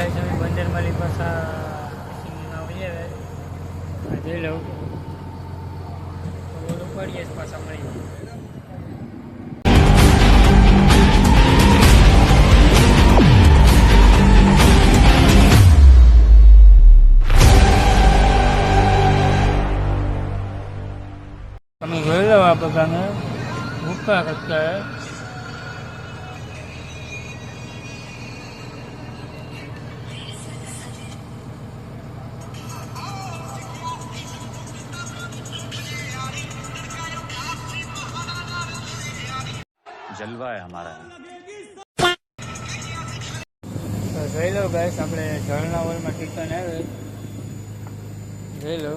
ગાય અમે બંદર માલી પાછા સિંગમાં વહી હવે. જઈ લઉં. તો ઓલું પડીએ પાછા મળી. તમે જોઈ લો આ બધાને. ભૂખા કરતા જલવા હે હમારા લો ગાઈસ આપણે ઝરણા હોલમાં ટીકન આવે. જોઈ લો.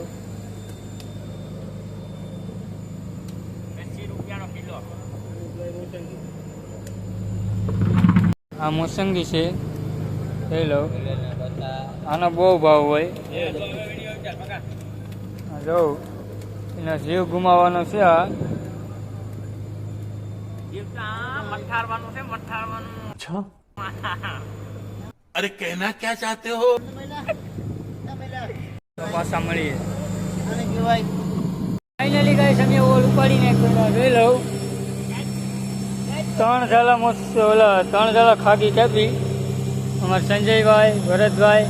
આ મોસંગી છે. જોઈ લો. આનો બહુ ભાવ હોય. જો એનો જીવ ગુમાવવાનો છે આ. મઠારવાનું છે મઠારવાનું. અરે કહેના ક્યાં ચાહતે હો? સંજયભાઈ ભરતભાઈ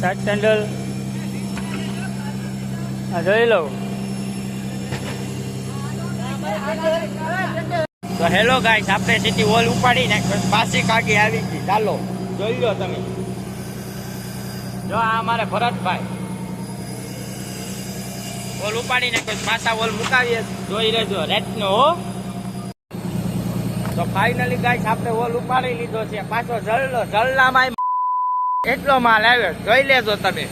સાત ટંડલ આ જોઈ લઉં. તો હેલો ગાઈસ આપણે સીધી હોલ ઉપાડીને પાછી કાકી આવી ગઈ. ચાલો, જોઈ લો તમે. જો આ અમારે ભરતભાઈ. વોલ ઉપાડીને કોઈ પાછા હોલ મુકાવીએ. જોઈ રહેજો રેતનો હો. તો ફાઇનલી ગાઈસ આપણે હોલ ઉપાડી લીધો છે. પાછો જલનો જલનામાં એટલો માલ આવ્યો. જોઈ લેજો તમે.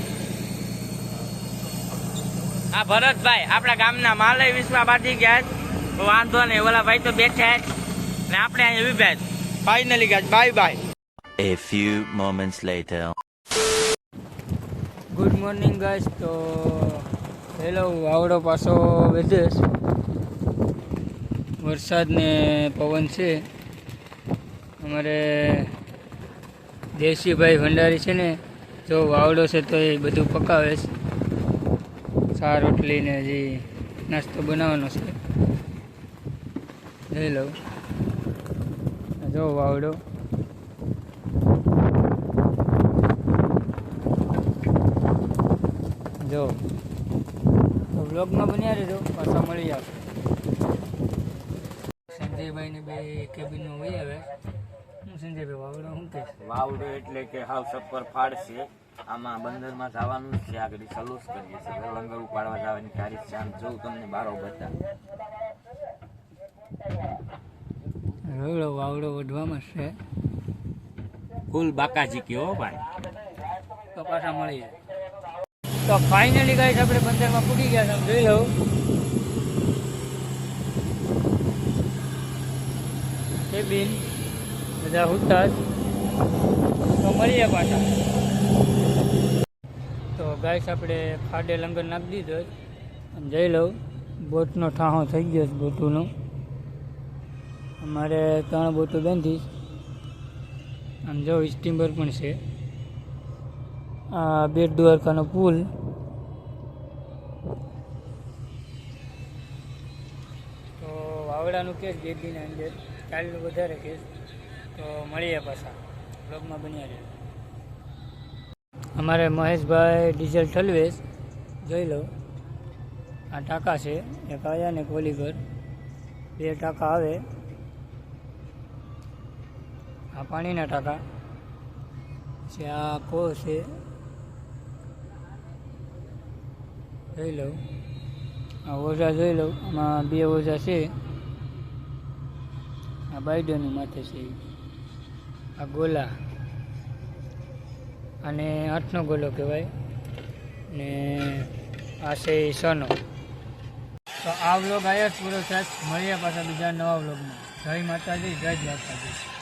આ ભરતભાઈ, આપણા ગામના માલય વિશ્વા બાંધી ગયા. વાંધો નહીં ઓલા ભાઈ તો બેઠા. ને આપણે અહીંયા ઊભા છે. Finally guys bye bye A few moments later. Good morning guys તો હેલો વાવડો પાછો છે. વરસાદ ને પવન છે અમારે દેશીભાઈ ભંડારી છે ને જો વાવડો છે તો એ બધું પકાવે છે સાર રોટલી ને જે નાસ્તો બનાવવાનો છે લઉં. જો વાવડો. જો. તો બ્લોગમાં બન્યા રહેજો, પાછા મળી આવશે. સંજયભાઈને બે કેબિનમાં હોય હવે હું સંજયભાઈ વાવડો શું કે વાવડો એટલે કે હાવ સપર ફાડ છે આમાં બંદરમાં જવાનું છે. આગળ સલુસ કરીએ છીએ. લંગર ઉપાડવા જવાની તારીખ છે. આમ જોઉં તમને બારો બધા રોડો વાવડો વઢવામાં જ છે. ફૂલ બાકાજી કયો ભાઈ. તો પાછા મળીએ. તો ફાઇનલી ગાઈસ આપણે બંદરમાં પૂરી ગયા તમે જોઈ લઉં. કેબિન બધા હુતા તો મળીએ પાછા. તો ગાઈસ આપણે ફાડે લંગર નાખી દીધો. અને જઈ લઉં બોટનો ઠાહો થઈ ગયો છે બોટુનો. અમારે ત્રણ બોટો બાંધી આમ જો સ્ટીમર પણ છે. આ બેટ દ્વારકાનો પુલ. તો વાવડાનું કેસ બે દિન અંદર. કાલનું વધારે કેસ. તો મળીએ પાછા. બ્લોગમાં બન્યા રહે અમારે મહેશભાઈ, ડીઝલ ઠલવેશ, જોઈ લો. આ ટાંકા છે. એક આયા ને એક ઓલીગર બે ટાંકા આવે. આ પાણીના ટાંકા છે, આ કો છે. જોઈ લઉં. આ ઓઝા જોઈ લઉં. આમાં બે ઓઝા છે. આ બાઈડોની માથે છે. આ ગોલા અને આઠનો ગોલો કહેવાય. ને આ છે સનો. તો આ વ્લોગ આવ્યા જ પૂરો થાય. મળીએ પાછા બીજા નવા વ્લોગમાં. જય માતાજી, જય દ્વારકાજી